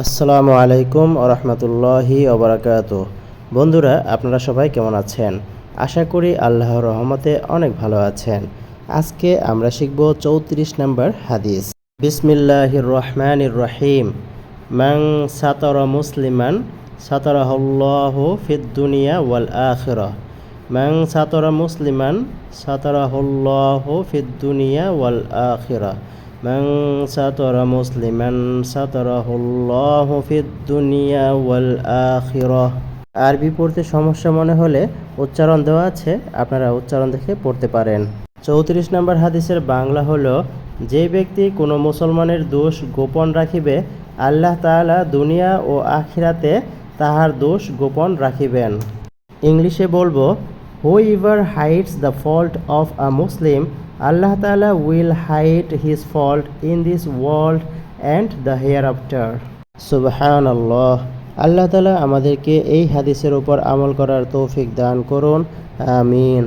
আসসালামু আলাইকুম রহমতুল্লাহি ওবরাকাত বন্ধুরা, আপনারা সবাই কেমন আছেন? আশা করি আল্লাহর রহমতে অনেক ভালো আছেন। আজকে আমরা শিখব চৌত্রিশ নম্বর হাদিস। বিসমিল্লাহির রহমানির রহিম। মাং সাতর মুসলিমান সাতরাহল্লাহ ফিদ দুনিয়া ওয়াল আখিরা মাং সাতর মুসলিমান সাতরাহল্লাহ ফিদ দুনিয়া ওয়াল আখিরা من ستر مسلما ستره الله في الدنيا والآخرة আরবি পড়তে সমস্যা মনে হলে উচ্চারণ দেওয়া আছে আপনারা উচ্চারণ দেখে পড়তে পারেন চৌত্রিশ নম্বর হাদিসের বাংলা হলো যে ব্যক্তি কোনো মুসলমানের দোষ গোপন রাখিবে আল্লাহ তাআলা দুনিয়া ও আখিরাতে তাহার দোষ গোপন রাখিবেন ইংলিশে বলবো whoever hides the fault of a Muslim Allah তালা will hide his fault in this world and the hereafter সুবহান আল্লাহ আল্লাহ তালা আমাদেরকে এই হাদিসের উপর আমল করার তৌফিক দান করুন। আমিন।